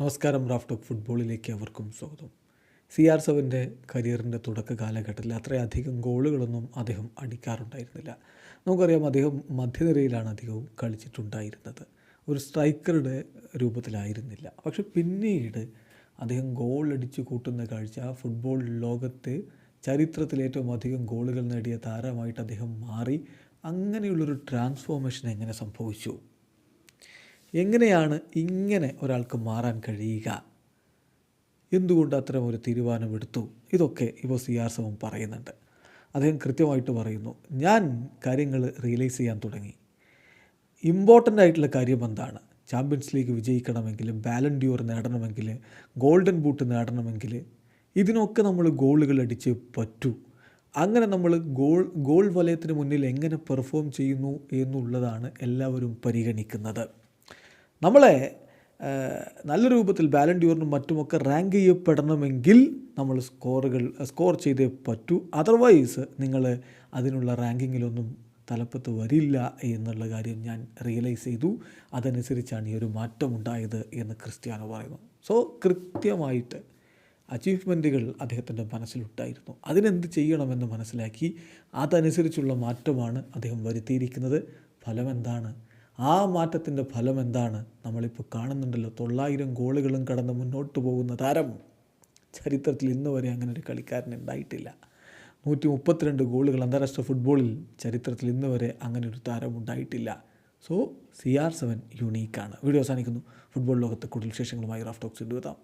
നമസ്കാരം Raf talk ഫുട്ബോളിലേക്ക് അവർക്കും സ്വാഗതം. സി ആർ സെവന്റെ കരിയറിന്റെ തുടക്ക കാലഘട്ടത്തിൽ അത്രയധികം ഗോളുകളൊന്നും അദ്ദേഹം അടിക്കാറുണ്ടായിരുന്നില്ല. നമുക്കറിയാം അദ്ദേഹം മധ്യനിരയിലാണ് അധികവും കളിച്ചിട്ടുണ്ടായിരുന്നത്. ഒരു സ്ട്രൈക്കറുടെ രൂപത്തിലായിരുന്നില്ല. പക്ഷെ പിന്നീട് അദ്ദേഹം ഗോൾ അടിച്ചു കൂട്ടുന്ന കാഴ്ച ഫുട്ബോൾ ലോകത്ത് ചരിത്രത്തിൽ ഏറ്റവും അധികം ഗോളുകൾ നേടിയ താരമായിട്ട് അദ്ദേഹം മാറി. അങ്ങനെയുള്ളൊരു ട്രാൻസ്ഫോർമേഷൻ എങ്ങനെ സംഭവിച്ചു? എങ്ങനെയാണ് ഇങ്ങനെ ഒരാൾക്ക് മാറാൻ കഴിയുക? എന്തുകൊണ്ട് അത്തരം ഒരു തീരുമാനമെടുത്തു ഇതൊക്കെ ഇപ്പോൾ സി ആർ സവും പറയുന്നുണ്ട്. അദ്ദേഹം കൃത്യമായിട്ട് പറയുന്നു ഞാൻ കാര്യങ്ങൾ റിയലൈസ് ചെയ്യാൻ തുടങ്ങി. ഇമ്പോർട്ടന്റ് ആയിട്ടുള്ള കാര്യം എന്താണ്? ചാമ്പ്യൻസ് ലീഗ് വിജയിക്കണമെങ്കിൽ ബാലൻ ഡ്യൂർ നേടണമെങ്കിൽ ഗോൾഡൻ ബൂട്ട് നേടണമെങ്കിൽ ഇതിനൊക്കെ നമ്മൾ ഗോളുകൾ അടിച്ച് പറ്റൂ. അങ്ങനെ നമ്മൾ ഗോൾ ഗോൾ വലയത്തിന് മുന്നിൽ എങ്ങനെ പെർഫോം ചെയ്യുന്നു എന്നുള്ളതാണ് എല്ലാവരും പരിഗണിക്കുന്നത്. നമ്മളെ നല്ല രൂപത്തിൽ ബാലൻ ഡ്യൂറിനും മറ്റുമൊക്കെ റാങ്ക് ചെയ്യപ്പെടണമെങ്കിൽ നമ്മൾ സ്കോറുകൾ സ്കോർ ചെയ്തേ പറ്റൂ. അതർവൈസ് നിങ്ങൾ അതിനുള്ള റാങ്കിങ്ങിലൊന്നും തലപ്പത്ത് വരില്ല എന്നുള്ള കാര്യം ഞാൻ റിയലൈസ് ചെയ്തു. അതനുസരിച്ചാണ് ഈ ഒരു മാറ്റം ഉണ്ടായത് എന്ന് ക്രിസ്ത്യാനോ പറയുന്നു. സോ കൃത്യമായിട്ട് അച്ചീവ്മെന്റുകൾ അദ്ദേഹത്തിന്റെ മനസ്സിലുണ്ടായിരുന്നു. അതിനെന്ത് ചെയ്യണമെന്ന് മനസ്സിലാക്കി അതനുസരിച്ചുള്ള മാറ്റമാണ് അദ്ദേഹം വരുത്തിയിരിക്കുന്നത്. ഫലം എന്താണ് ആ മാറ്റത്തിന്റെ ഫലം എന്താണ്? നമ്മളിപ്പോൾ കാണുന്നുണ്ടല്ലോ തൊള്ളായിരം ഗോളുകളും കടന്ന് മുന്നോട്ട് പോകുന്ന താരം. ചരിത്രത്തിൽ ഇന്ന് വരെ അങ്ങനെ ഒരു കളിക്കാരൻ ഉണ്ടായിട്ടില്ല. നൂറ്റി മുപ്പത്തിരണ്ട് ഗോളുകൾ അന്താരാഷ്ട്ര ഫുട്ബോളിൽ ചരിത്രത്തിൽ ഇന്ന് വരെ അങ്ങനെ ഒരു താരം ഉണ്ടായിട്ടില്ല. സോ സി ആർ സെവൻ യുണീക്കാണ് വീഡിയോ അവസാനിക്കുന്നു. ഫുട്ബോൾ ലോകത്തെ കൂടുതൽ വിശേഷങ്ങളുമായി റാഫ് ടോക്സ് എത്താം